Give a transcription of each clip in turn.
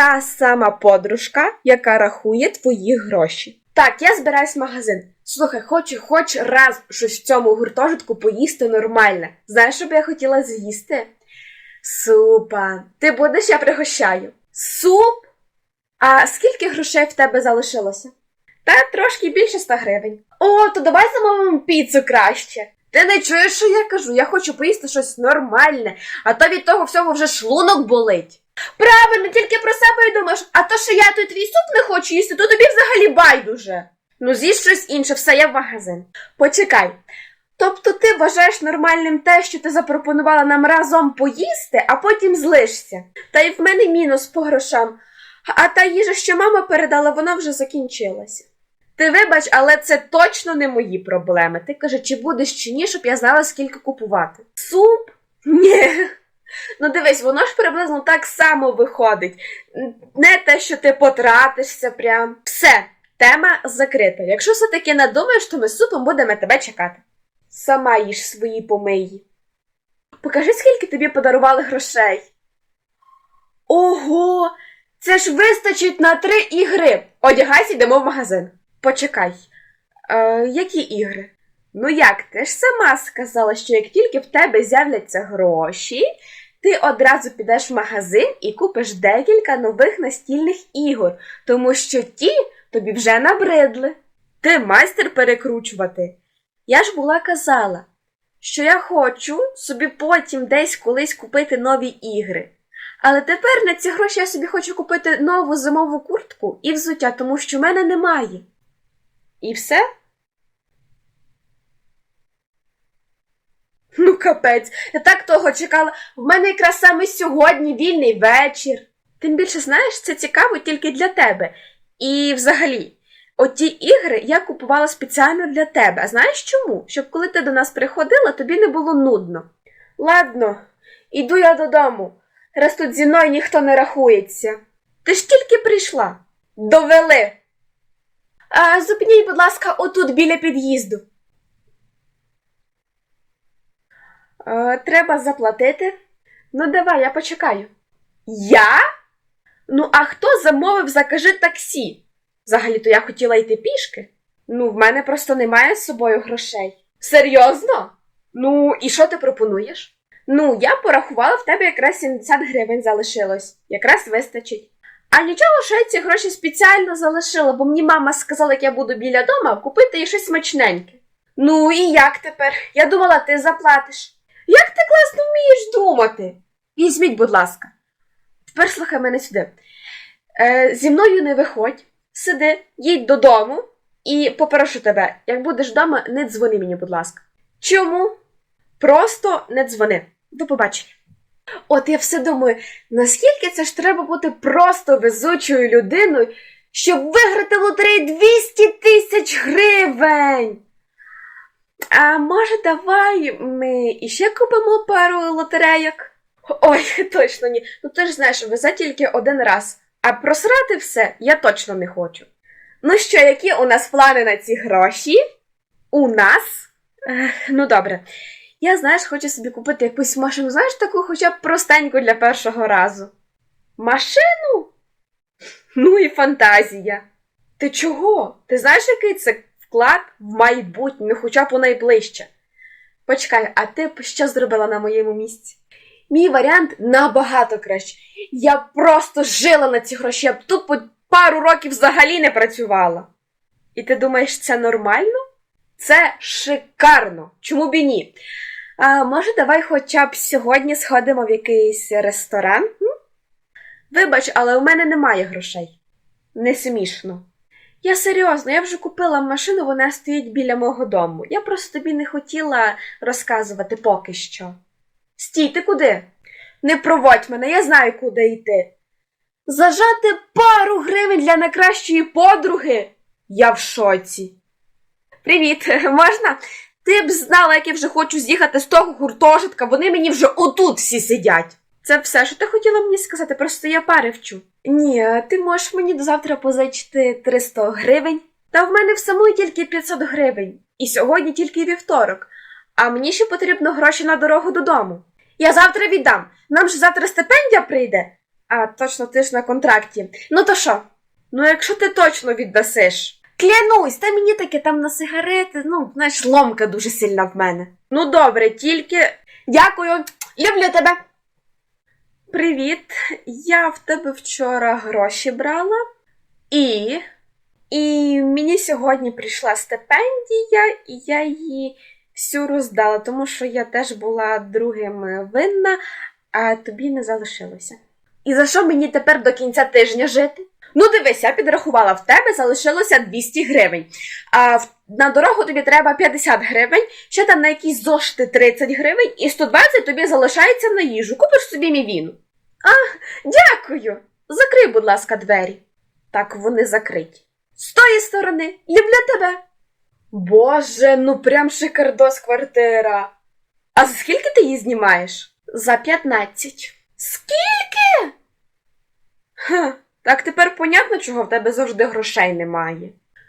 та сама подружка, яка рахує твої гроші. Так, я збираюсь в магазин. Слухай, хочу хоч раз щось в цьому гуртожитку поїсти нормальне. Знаєш, що б я хотіла з'їсти? Супа. Ти будеш, я пригощаю. Суп? А скільки грошей в тебе залишилося? Та трошки більше 100 гривень. О, то давай замовимо піцу краще. Ти не чуєш, що я кажу? Я хочу поїсти щось нормальне, а то від того всього вже шлунок болить. Правильно, тільки про себе й думаєш, а то, що я той твій суп не хочу їсти, то тобі взагалі байдуже. Ну, з'їж щось інше, все, я в магазин. Почекай. Тобто ти вважаєш нормальним те, що ти запропонувала нам разом поїсти, а потім злишся. Та й в мене мінус по грошам. А та їжа, що мама передала, вона вже закінчилася. Ти вибач, але це точно не мої проблеми. Ти каже, чи будеш чи ні, щоб я знала, скільки купувати. Суп? Ні. Ну дивись, воно ж приблизно так само виходить. Не те, що ти потратишся прям. Все, тема закрита. Якщо все-таки надумаєш, то ми з супом будемо тебе чекати. Сама їж свої помиї. Покажи, скільки тобі подарували грошей. Ого! Це ж вистачить на три ігри. Одягайся, йдемо в магазин. Почекай. Е, які ігри? Ну як, ти ж сама сказала, що як тільки в тебе з'являться гроші, ти одразу підеш в магазин і купиш декілька нових настільних ігор, тому що ті тобі вже набридли. Ти майстер перекручувати. Я ж була казала, що я хочу собі потім десь колись купити нові ігри. Але тепер на ці гроші я собі хочу купити нову зимову куртку і взуття, тому що в мене немає. І все? Ну, капець, я так того чекала. В мене якраз саме сьогодні вільний вечір. Тим більше, знаєш, це цікаво тільки для тебе. І взагалі, оті ігри я купувала спеціально для тебе. А знаєш чому? Щоб коли ти до нас приходила, тобі не було нудно. Ладно, іду я додому. Раз тут зі мною ніхто не рахується. Ти ж тільки прийшла. Довели. А, зупиніть, будь ласка, отут біля під'їзду. А, треба заплатити. Ну, давай, я почекаю. Я? Ну, а хто замовив закажи таксі? Взагалі-то я хотіла йти пішки. Ну, в мене просто немає з собою грошей. Серйозно? Ну, і що ти пропонуєш? Ну, я порахувала, в тебе якраз 70 гривень залишилось. Якраз вистачить. А нічого, що я ці гроші спеціально залишила, бо мені мама сказала, як я буду біля дома, купити їй щось смачненьке. Ну і як тепер? Я думала, ти заплатиш. Як ти класно вмієш думати? Візьміть, будь ласка. Тепер слухай мене сюди. Е, зі мною не виходь, сиди, їдь додому і попрошу тебе, як будеш вдома, не дзвони мені, будь ласка. Чому? Просто не дзвони. До побачення. От я все думаю, наскільки це ж треба бути просто везучою людиною, щоб виграти в лотереї 200 тисяч гривень. А може, давай ми іще купимо пару лотерейок? Ой, точно ні. Ну ти ж знаєш, везе тільки один раз, а просрати все я точно не хочу. Ну що, які у нас плани на ці гроші? У нас? Ех, ну добре. Я, знаєш, хочу собі купити якусь машину, знаєш, таку хоча б простеньку для першого разу. Машину? Ну і фантазія. Ти чого? Ти знаєш, який це вклад в майбутнє, хоча б у найближче? Почекай, а ти б що зробила на моєму місці? Мій варіант набагато краще. Я просто жила на ці гроші, я б тут пару років взагалі не працювала. І ти думаєш, це нормально? Це шикарно. Чому б і ні? А, може, давай хоча б сьогодні сходимо в якийсь ресторан? Вибач, але у мене немає грошей. Не смішно. Я серйозно, я вже купила машину, вона стоїть біля мого дому. Я просто тобі не хотіла розказувати поки що. Стій, ти куди? Не проводь мене, я знаю, куди йти. Зажати пару гривень для найкращої подруги. Я в шоці. Привіт, можна? Ти б знала, як я вже хочу з'їхати з того гуртожитка, вони мені вже отут всі сидять. Це все, що ти хотіла мені сказати, просто я пари вчу. Ні, ти можеш мені до завтра позичити 300 гривень. Та в мене в самої тільки 500 гривень. І сьогодні тільки вівторок. А мені ще потрібно гроші на дорогу додому. Я завтра віддам. Нам ж завтра стипендія прийде. А, точно, ти ж на контракті. Ну то що? Ну, якщо ти точно віддасиш. Клянусь, та мені таке там на сигарети, ну, знаєш, ломка дуже сильна в мене. Ну добре, тільки. Дякую, люблю тебе. Привіт, я в тебе вчора гроші брала, і. І мені сьогодні прийшла стипендія, і я її всю роздала, тому що я теж була другим е, винна, а тобі не залишилося. І за що мені тепер до кінця тижня жити? Ну, дивись, я підрахувала, в тебе залишилося 200 гривень. А на дорогу тобі треба 50 гривень, ще там на якісь зошити 30 гривень, і 120 тобі залишається на їжу. Купиш собі мівіну. А, дякую. Закрий, будь ласка, двері. Так вони закриті. З тої сторони, люблю тебе. Боже, ну прям шикардос квартира. А за скільки ти її знімаєш? За 15. Скільки? Ха, так тепер понятно, чого в тебе завжди грошей немає.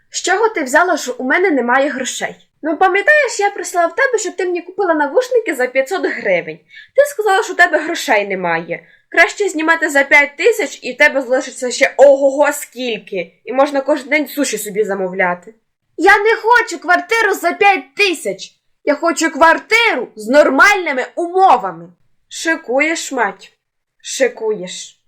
З чого ти взяла, що у мене немає грошей? Ну, пам'ятаєш, я просила в тебе, щоб ти мені купила навушники за 500 гривень. Ти сказала, що у тебе грошей немає. Краще знімати за 5 тисяч, і в тебе залишиться ще ого-го скільки, і можна кожен день суші собі замовляти. Я не хочу квартиру за 5 тисяч. Я хочу квартиру з нормальними умовами. Шикуєш, мать, шикуєш.